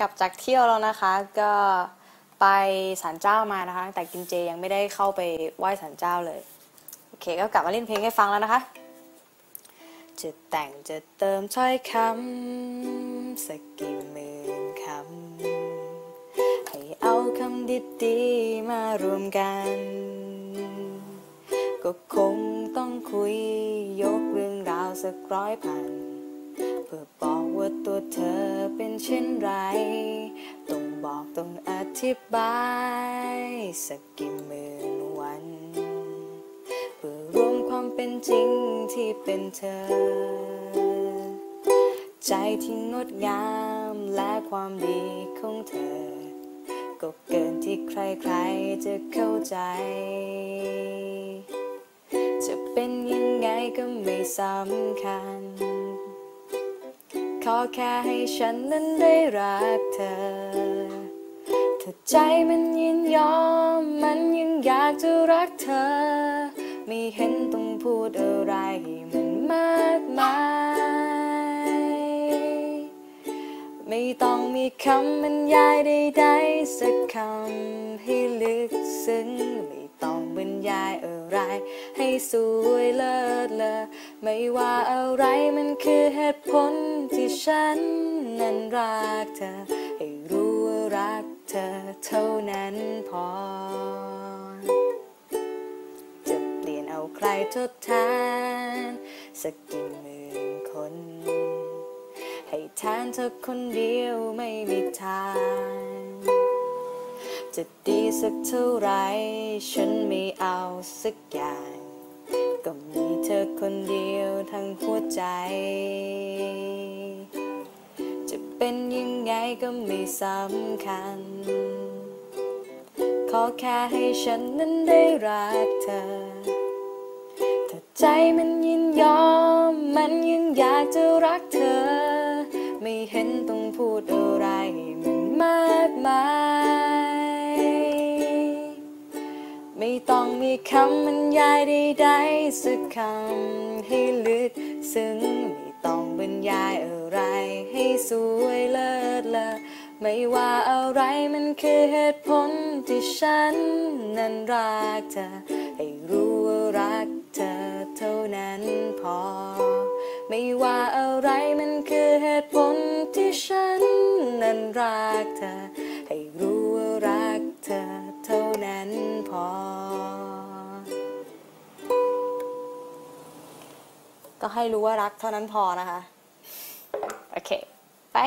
กลับจากเที่ยวแล้วนะคะก็ไปศาลเจ้ามานะคะแต่กินเจยังไม่ได้เข้าไปไหว้ศาลเจ้าเลยโอเคก็กลับมาเล่นเพลงให้ฟังแล้วนะคะจะแต่งจะเติมถ้อยคำสักกี่หมื่นคำให้เอาคำดีๆมารวมกัน ก็คงต้องคุยยกเรื่องราวสักร้อยพัน พื่อบอกว่าตัวเธอเป็นเช่นไร ต้องบอกต้องอธิบาย สักกี่หมื่นวัน เพื่อรวมความเป็นจริงที่เป็นเธอ ใจที่งดงามและความดีของเธอ ก็เกินที่ใครๆจะเข้าใจ จะเป็นยังไงก็ไม่สำคัญ ขอแค่ให้ฉันนั้นได้รักเธอ ถ้าใจมันยินยอม มันยังอยากจะรักเธอ ไม่เห็นต้องพูดอะไรมันมากมาย ไม่ต้องมีคำบรรยายใดๆสักคำให้ลึกซึ้ง ไม่ต้องบรรยายอะไร ให้สวยเลิศเลอ ไม่ว่าอะไรมันคือเหตุผลที่ฉันนั้นรักเธอ ให้รู้ว่ารักเธอเท่านั้นพอ จะเปลี่ยนเอาใครทดแทนสักกี่หมื่นคน ให้แทนเธอคนเดียวไม่มีทาง จะดีสักเท่าไหรฉันไม่เอาสักอย่าง หัวใจ จะเป็นยังไงก็ไม่สำคัญ ขอแค่ให้ฉันนั้นได้รักเธอ ถ้าใจมันยินยอม มันยังอยากจะรักเธอ ไม่เห็นต้องพูดอะไร คำบรรยายใดๆสักคำให้ลึกซึ้งไม่ต้องบรรยายอะไรให้สวยเลิศเลอไม่ว่าอะไรมันคือเหตุผลที่ฉันนั้นรักเธอ ให้รู้ว่ารักเธอเท่านั้นพอ ไม่ว่าอะไรมันคือเหตุผลที่ฉันนั้นรักเธอ ให้รู้ว่ารักเธอเท่านั้นพอ ก็ให้รู้ว่ารักเท่านั้นพอนะคะ โอเค ไป